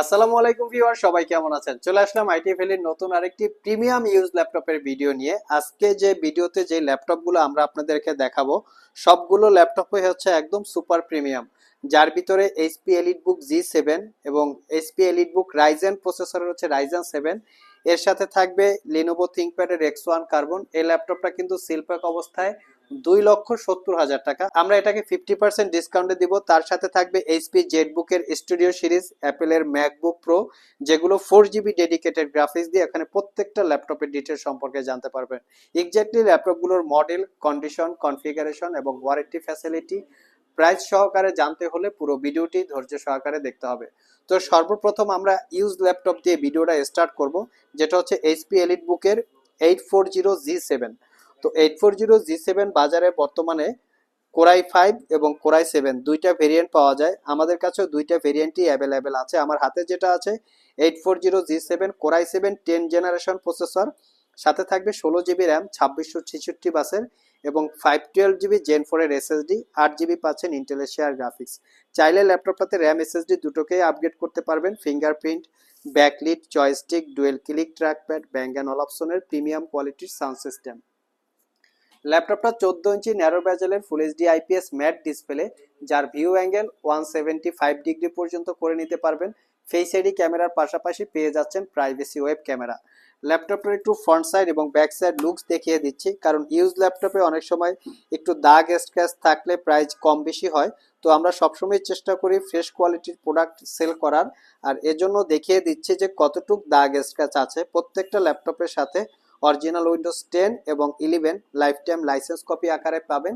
আসসালামু আলাইকুম ভিউয়ার সবাই কেমন আছেন? চলে আসলাম আইটি ভ্যালির নতুন আরেকটি প্রিমিয়াম ইউজ ল্যাপটপের ভিডিও নিয়ে। আজকে যে ভিডিওতে যে ল্যাপটপগুলো আমরা আপনাদেরকে দেখাবো, সবগুলো ল্যাপটপই হচ্ছে একদম সুপার প্রিমিয়াম। যার ভিতরে HP elite book G seven এবং এইচপি এলিট বুক রাইজেন প্রসেসরের হচ্ছে রাইজেন সেভেন এর সাথে থাকবে লিনোভো থিঙ্কপ্যাডের এক্স ওয়ান কার্বন এই ল্যাপটপটা কিন্তু সিলপ্যাক অবস্থায় দুই লক্ষ সত্তর হাজার টাকা। আমরা এটাকে ফিফটি পার্সেন্ট ডিসকাউন্টে দিব। তার সাথে থাকবে এইচপি জেটবুকের স্টুডিও সিরিজ অ্যাপেলের ম্যাকবুক প্রো যেগুলো ফোর জিবি ডেডিকেটেড গ্রাফিক্স দিয়ে এখানে প্রত্যেকটা ল্যাপটপের ডিটেল সম্পর্কে জানতে পারবেন। এক্স্যাক্টলি ল্যাপটপগুলোর মডেল কন্ডিশন কনফিগারেশন এবং ওয়ারেন্টি ফ্যাসিলিটি প্রাইস সহকারে জানতে হলে পুরো ভিডিওটি ধৈর্য সহকারে দেখতে হবে। তো সর্বপ্রথম আমরা ইউজ ল্যাপটপ দিয়ে ভিডিওটা স্টার্ট করব, যেটা হচ্ছে এইচপি এলিট বুকের eight four zero G seven তো eight four zero G seven বাজারে বর্তমানে কোরাই ফাইভ এবং কোরাই সেভেন দুইটা ভেরিয়েন্ট পাওয়া যায়। আমাদের কাছেও দুইটা ভেরিয়েন্টই অ্যাভেলেবেল আছে। আমার হাতে যেটা আছে eight four zero G seven core i seven ten generation processor সাথে থাকবে ষোলো জিবি র্যাম ছাব্বিশশো ছেষট্টি বাসের এবং ফাইভ টুয়েলভ জিবি জেন ফোরের এসএসডি আট জিবি পাচ্ছেন ইন্টেলের শেয়ার গ্রাফিক্স চাইলে ল্যাপটপটাতে র্যাম এসএসডি দুটোকেই আপগ্রেড করতে পারবেন। Fingerprint backlit joystick dual click trackpad bang and অপশনের প্রিমিয়াম কোয়ালিটির সাউন্ড সিস্টেম ল্যাপটপটা চোদ্দ inch narrow ব্যাজেলের full HD IPS matte display যার view angle one seventy five degree পর্যন্ত করে নিতে পারবেন। ফেস আইডি ক্যামেরার পাশাপাশি পেয়ে যাচ্ছেন প্রাইভেসি ওয়েব ক্যামেরা ল্যাপটপটার একটু ফ্রন্ট সাইড এবং ব্যাক সাইড লুকস দেখিয়ে দিচ্ছি, কারণ ইউজ ল্যাপটপে অনেক সময় একটু দাগ স্ক্র্যাচ থাকলে প্রাইস কম বেশি হয়। তো আমরা সবসময় চেষ্টা করি ফ্রেশ কোয়ালিটির প্রোডাক্ট সেল করার। আর এজন্য দেখিয়ে দিচ্ছি যে কতটুক দাগ স্ক্র্যাচ আছে প্রত্যেকটা ল্যাপটপের সাথে। অরিজিনাল উইন্ডোজ টেন এবং eleven life time license copy আকারে পাবেন।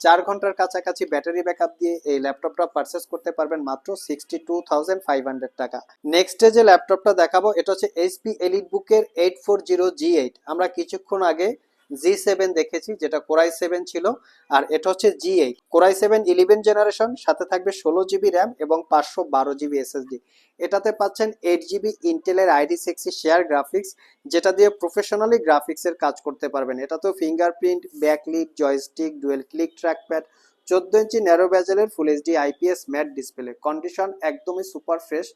চার ঘণ্টার কাছাকাছি ব্যাটারি ব্যাকআপ দিয়ে এই ল্যাপটপটা পারচেস করতে পারবেন মাত্র sixty two thousand five hundred টাকা। নেক্সটে যে ল্যাপটপটা দেখাবো, এটা হচ্ছে এইচপি এলিট বুকের eight four zero G eight আমরা কিছুক্ষণ আগে জি সেভেন দেখেছি, যেটা কোরাই সেভেন ছিল, আর এটা হচ্ছে G eight core i seven eleven generation সাথে থাকবে ষোলো জিবি র্যাম এবং পাঁচশো বারো জিবি এসএসডি এটাতে পাচ্ছেন এইট জিবি ইন্টেলের আইডি সিক্সি শেয়ার গ্রাফিক্স যেটা দিয়ে প্রফেশনালি গ্রাফিক্সের কাজ করতে পারবেন। এটাতেও fingerprint backlit joystick dual click trackpad চোদ্দ inch narrow ব্যাজেলের full HD IPS matte display condition একদমই সুপার ফ্রেশ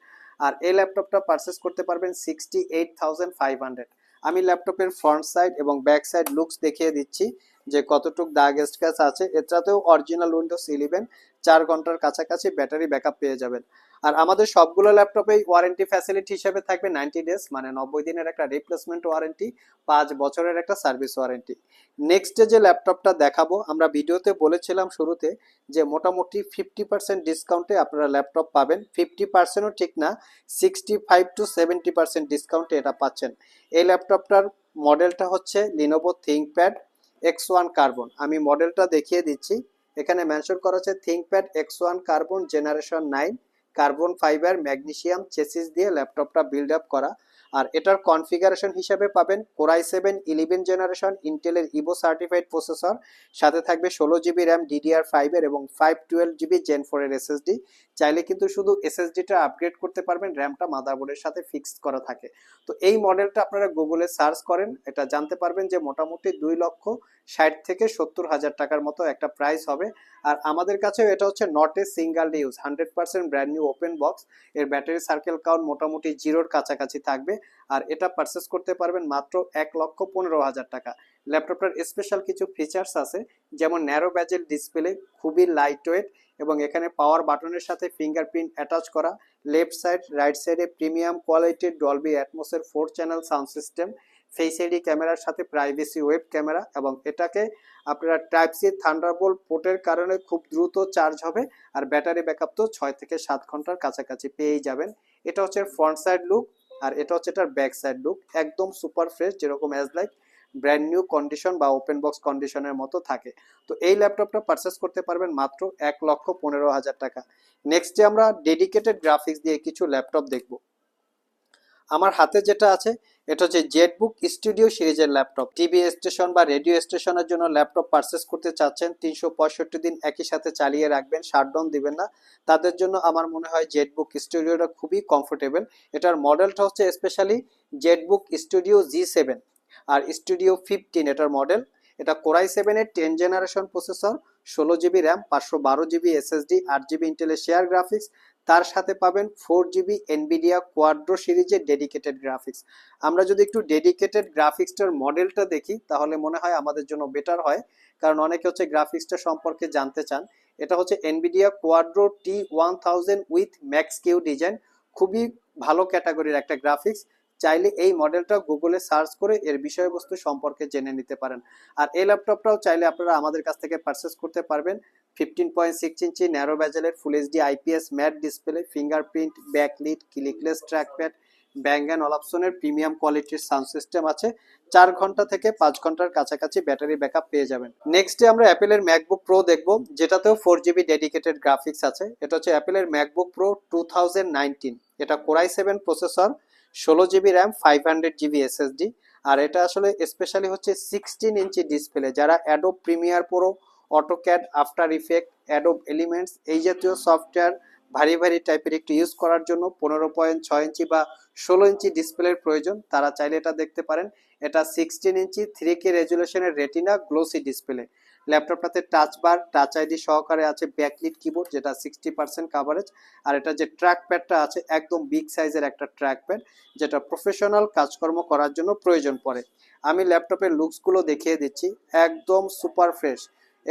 আর এই ল্যাপটপটা পারচেস করতে পারবেন sixty eight thousand five hundred আমি ল্যাপটপের ফ্রন্ট সাইড এবং ব্যাক সাইড লুকস দেখিয়ে দিচ্ছি যে কতটুক দাগ স্ক্র্যাচ আছে। এটাতেও অরিজিনাল উইন্ডোজ ইলেভেন চার ঘণ্টার কাছাকাছি ব্যাটারি ব্যাকআপ পেয়ে যাবেন। আর আমাদের সবগুলো ল্যাপটপেই ওয়ারেন্টি ফ্যাসিলিটি হিসেবে থাকবে নাইনটি ডেজ মানে নব্বই দিনের একটা রিপ্লেসমেন্ট ওয়ারেন্টি পাঁচ বছরের একটা সার্ভিস ওয়ারেন্টি নেক্সটে যে ল্যাপটপটা দেখাবো, আমরা ভিডিওতে বলেছিলাম শুরুতে যে মোটামুটি ফিফটি পার্সেন্ট ডিসকাউন্টে আপনারা ল্যাপটপ পাবেন। ফিফটি পার্সেন্টও ঠিক না sixty five to seventy percent ডিসকাউন্টে এটা পাচ্ছেন। এই ল্যাপটপটার মডেলটা হচ্ছে Lenovo ThinkPad X one carbon আমি মডেলটা দেখিয়ে দিচ্ছি। এখানে মেনশন করা হচ্ছে ThinkPad X one carbon generation nine carbon fibre, magnesium, chassis দিয়ে ল্যাপটপটা বিল্ড আপ করা। আর এটার কনফিগারেশন হিসাবে পাবেন core i seven eleven generation ইন্টেলের ইভো সার্টিফাইড প্রসেসর সাথে থাকবে ষোলো জিবি র্যাম ডিডিআর ফাইভের এবং ফাইভ টুয়েলভ জিবি জেন ফোরের এসএসডি চাইলে কিন্তু শুধু এসএসডিটা আপগ্রেড করতে পারবেন র্যামটা মাদারবোর্ডের সাথে ফিক্সড করা থাকে। তো এই মডেলটা আপনারা গুগলে সার্চ করেন, এটা জানতে পারবেন যে মোটামুটি দুই লক্ষ ষাট থেকে সত্তর হাজার টাকার মতো একটা প্রাইস হবে। আর আমাদের কাছেও এটা হচ্ছে not a single use hundred percent brand new open box এর ব্যাটারি সার্কেল কাউন্ট মোটামুটি জিরোর কাছাকাছি থাকবে। আর এটা পারচেস করতে পারবেন মাত্র এক লক্ষ পনেরো হাজার টাকা। ল্যাপটপটার স্পেশাল কিছু ফিচার্স আছে, যেমন ন্যারো ব্যাজেল ডিসপ্লে খুবই লাইট ওয়েট এবং এখানে পাওয়ার বাটনের সাথে ফিঙ্গারপ্রিন্ট অ্যাটাচ করা। লেফট সাইড রাইট সাইডে প্রিমিয়াম কোয়ালিটির Dolby অ্যাটমোসের four channel sound system face ID ক্যামেরার সাথে প্রাইভেসি ওয়েব ক্যামেরা এবং এটাকে আপনারা টাইপ সি থান্ডারবোল্ট পোর্টের কারণে খুব দ্রুত চার্জ হবে আর ব্যাটারি ব্যাকআপ তো ছয় থেকে সাত ঘণ্টার কাছাকাছি পেয়েই যাবেন। এটা হচ্ছে ফ্রন্ট সাইড লুক আর এটা হচ্ছে এটার ব্যাক সাইড লুক একদম সুপার ফ্রেশ যেরকম as like brand new condition বা ওপেন বক্স কন্ডিশনের মতো থাকে। তো এই ল্যাপটপটা পারচেস করতে পারবেন মাত্র এক লক্ষ পনেরো হাজার টাকা। নেক্সটে আমরা ডেডিকেটেড গ্রাফিক্স দিয়ে কিছু ল্যাপটপ দেখব। আমার হাতে যেটা আছে এটা হচ্ছে জেটবুক স্টুডিও সিরিজের ল্যাপটপ। টিভি স্টেশন বা রেডিও স্টেশনের জন্য ল্যাপটপ পারচেস করতে চাচ্ছেন, তিনশো পঁয়ষট্টি দিন একই সাথে চালিয়ে রাখবেন শাটডাউন দিবেন না। তাদের জন্য আমার মনে হয় জেটবুক স্টুডিওটা খুবই কমফোর্টেবল এটার মডেলটা হচ্ছে specially ZBook studio G seven আর স্টুডিও ফিফটিন এটার মডেল এটা কোরাই সেভেনের টেন জেনারেশন প্রসেসর ষোলো জিবি র্যাম পাঁচশো বারো জিবি এসএসডি আট জিবি ইন্টেলের শেয়ার গ্রাফিক্স তার সাথে পাবেন ফোর জিবি এনবিডিয়া কোয়াড্রো সিরিজের ডেডিকেটেড গ্রাফিক্স আমরা যদি একটু ডেডিকেটেড গ্রাফিক্সটার মডেলটা দেখি, তাহলে মনে হয় আমাদের জন্য বেটার হয়, কারণ অনেকে হচ্ছে গ্রাফিক্সটা সম্পর্কে জানতে চান। এটা হচ্ছে Nvidia Quadro T one thousand with Max Q design খুবই ভালো ক্যাটাগরির একটা গ্রাফিক্স চাইলে এই মডেলটা গুগলে সার্চ করে এর বিষয়বস্তু সম্পর্কে জেনে নিতে পারেন। আর এই ল্যাপটপটাও চাইলে আপনারা আমাদের কাছ থেকে পারচেস করতে পারবেন। Fifteen point six inch narrow ব্যাজেলের full HD IPS matte display fingerprint backlit clickless trackpad bang and অলাপসনের premium কোয়ালিটির সাউন্ড সিস্টেম আছে। চার ঘণ্টা থেকে পাঁচ ঘণ্টার কাছাকাছি ব্যাটারি ব্যাকআপ পেয়ে যাবেন। নেক্সটে আমরা অ্যাপেলের ম্যাকবুক প্রো দেখব, যেটাতেও ফোর জিবি ডেডিকেটেড গ্রাফিক্স আছে। এটা হচ্ছে অ্যাপেলের ম্যাকবুক প্রো টু এটা কোরাই সেভেন প্রসেসর ষোলো GB RAM five hundred GB SSD আর এটা আসলে স্পেশালি হচ্ছে সিক্সটিন ইঞ্চি ডিসপ্লে যারা Adobe Premiere Pro AutoCAD after effect Adobe elements এই জাতীয় সফটওয়্যার ভারী ভারী টাইপের একটু ইউজ করার জন্য পনেরো পয়েন্ট ছয় ইঞ্চি বা ষোলো ইঞ্চি ডিসপ্লের প্রয়োজন। তারা চাইলে এটা দেখতে পারেন। এটা সিক্সটিন ইঞ্চি থ্রি কে রেজুলেশনের রেটিনা গ্লোসি ডিসপ্লে ল্যাপটপটাতে টাচ বার টাচ আইডি সহকারে আছে ব্যাকলিট কিবোর্ড যেটা সিক্সটি পার্সেন্ট কাভারেজ আর এটা যে ট্র্যাক প্যাডটা আছে, একদম বিগ সাইজের একটা ট্র্যাক প্যাড যেটা প্রফেশনাল কাজকর্ম করার জন্য প্রয়োজন পড়ে। আমি ল্যাপটপের লুকসগুলো দেখিয়ে দিচ্ছি। একদম সুপার ফ্রেশ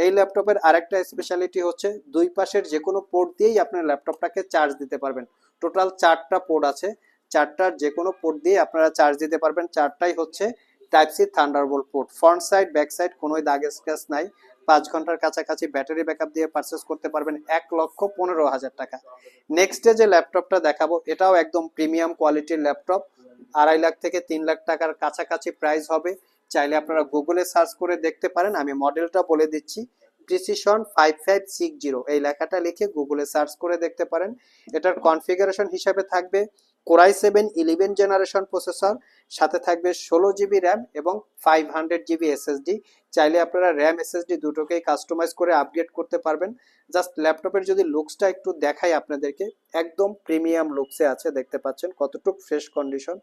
এই ল্যাপটপের আরেকটা স্পেশালিটি হচ্ছে দুই পাশের যে কোনো পোর্ট দিয়েই আপনার ল্যাপটপটাকে চার্জ দিতে পারবেন। টোটাল চারটা পোর্ট আছে। চারটার যে কোনো পোর্ট দিয়ে আপনারা চার্জ দিতে পারবেন। চারটাই হচ্ছে type C Thunderbolt port front side back side কোনোই দাগ স্ক্র্যাচ নাই। পাঁচ ঘণ্টার কাছাকাছি ব্যাটারি ব্যাকআপ দিয়ে পারচেস করতে পারবেন এক লক্ষ পনেরো হাজার টাকা। নেক্সটে যে ল্যাপটপটা দেখাবো, এটাও একদম প্রিমিয়াম কোয়ালিটির ল্যাপটপ আড়াই লাখ থেকে তিন লাখ টাকার কাছাকাছি প্রাইস হবে। চাইলে আপনারা গুগলে সার্চ করে দেখতে পারেন। আমি মডেলটা বলে দিচ্ছি। Precision five five six zero এই লেখাটা লিখে গুগলে সার্চ করে দেখতে পারেন। এটার কনফিগারেশন হিসাবে থাকবে core i seven eleven generation processor সাথে থাকবে ষোলো জিবি র্যাম এবং ফাইভ হান্ড্রেড জিবি এসএসডি চাইলে আপনারা র্যাম এসএসডি দুটোকেই কাস্টমাইজ করে আপগ্রেড করতে পারবেন। জাস্ট ল্যাপটপের যদি লুকসটা একটু দেখাই আপনাদেরকে, একদম প্রিমিয়াম লুকসে আছে, দেখতে পাচ্ছেন কতটুক ফ্রেশ কন্ডিশন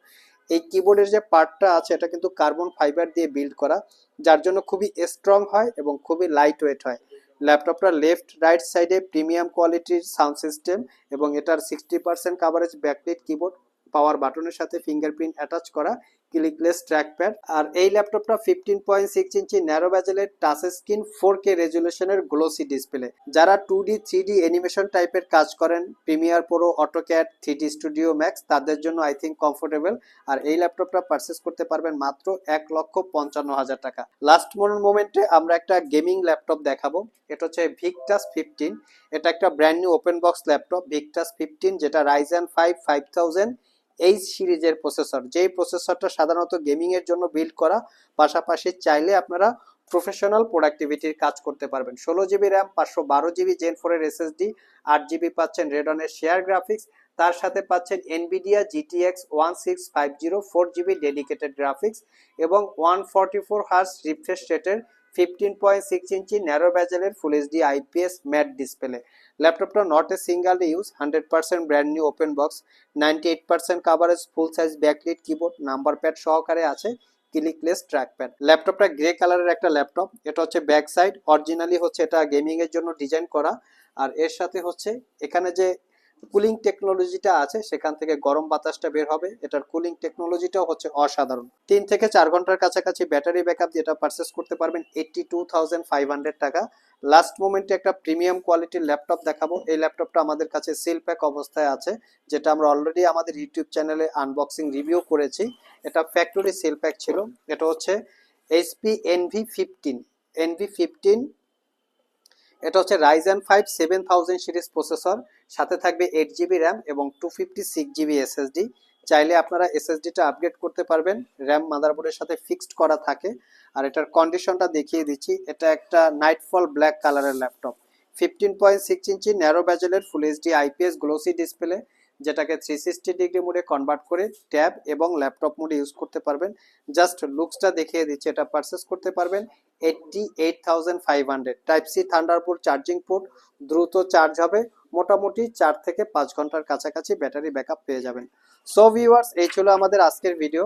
এই কিবোর্ডের যে পার্টটা আছে, এটা কিন্তু কার্বন ফাইবার দিয়ে বিল্ড করা, যার জন্য খুবই স্ট্রং হয় এবং খুবই লাইট ওয়েট হয়। ল্যাপটপটা লেফট রাইট সাইডে প্রিমিয়াম কোয়ালিটির সাউন্ড সিস্টেম এবং এটার sixty percent coverage backlit keyboard power বাটনের সাথে ফিঙ্গারপ্রিন্ট অ্যাটাচ করা ক্লিকলেস ট্র্যাকপ্যাড আর এই ল্যাপটপটা fifteen point six inch narrow ব্যাজেলের touch screen four K রেজুলেশনের গ্লোসি ডিসপ্লে যারা two D three D animation টাইপের কাজ করেন Premiere Pro AutoCAD three D Studio Max তাদের জন্য আই থিঙ্ক কমফোর্টেবল আর এই ল্যাপটপটা পারচেস করতে পারবেন মাত্র এক লক্ষ পঞ্চান্ন হাজার টাকা। লাস্ট মোমেন্টে আমরা একটা গেমিং ল্যাপটপ দেখাবো। এটা হচ্ছে ভিকটাস ফিফটিন এটা একটা brand new open box laptop Victus fifteen যেটা Ryzen five five thousand H সিরিজের প্রসেসর যেই প্রসেসরটা সাধারণত গেমিং এর জন্য বিল্ড করা, পাশাপাশি চাইলে আপনারা প্রফেশনাল প্রোডাক্টিভিটির কাজ করতে পারবেন। ষোলো জিবি র্যাম পাঁচশো বারো জিবি জেন ফোরের এসএসডি আট জিবি পাচ্ছেন রেডনের শেয়ার গ্রাফিক্স তার সাথে পাচ্ছেন Nvidia GTX one six five zero four GB dedicated graphics এবং one forty four hertz refresh রেটের fifteen point six inch narrow ব্যাজেলের full HD IPS matte display ল্যাপটপটা not a single use hundred percent brand new open box ninety eight percent coverage full size backlit keyboard number pad সহকারে আছে clickless trackpad ল্যাপটপটা grey কালারের একটা laptop এটা হচ্ছে back side originally হচ্ছে এটা গেমিংয়ের জন্য ডিজাইন করা, আর এর সাথে হচ্ছে এখানে যে কুলিং টেকনোলজিটা আছে, সেখান থেকে গরম বাতাসটা বের হবে। এটার কুলিং টেকনোলজিটাও হচ্ছে অসাধারণ। তিন থেকে চার ঘণ্টার কাছাকাছি ব্যাটারি ব্যাকআপ যেটা পারচেস করতে পারবেন eighty two thousand five hundred টাকা লাস্ট মোমেন্টে একটা প্রিমিয়াম কোয়ালিটির ল্যাপটপ দেখাবো। এই ল্যাপটপটা আমাদের কাছে সিল প্যাক অবস্থায় আছে, যেটা আমরা অলরেডি আমাদের ইউটিউব চ্যানেলে আনবক্সিং রিভিউ করেছি। এটা ফ্যাক্টরি সিল প্যাক ছিল। এটা হচ্ছে HP Envy fifteen Envy fifteen এটা হচ্ছে Ryzen five seven thousand series processor সাথে থাকবে এইট জিবি র্যাম এবং two fifty six GB SSD চাইলে আপনারা এসএসডিটা আপগ্রেড করতে পারবেন র্যাম মাদারবোর্ডের সাথে ফিক্সড করা থাকে। আর এটার কন্ডিশনটা দেখিয়ে দিচ্ছি, এটা একটা নাইটফল ব্ল্যাক কালারের laptop fifteen point six inch narrow ব্যাজেলের full HD IPS glossy display যেটাকে থ্রি সিক্সটি ডিগ্রি মোডে কনভার্ট করে ট্যাব এবং ল্যাপটপ মোডে ইউজ করতে পারবেন। জাস্ট লুকসটা দেখিয়ে দিচ্ছে, এটা পারচেস করতে পারবেন। Eighty eight thousand five hundred type C Thunderbolt charging port দ্রুত চার্জ হবে। মোটামুটি চার থেকে পাঁচ ঘণ্টার কাছাকাছি ব্যাটারি ব্যাকআপ পেয়ে যাবেন। সো ভিউয়ার্স এই ছিল আমাদের আজকের ভিডিও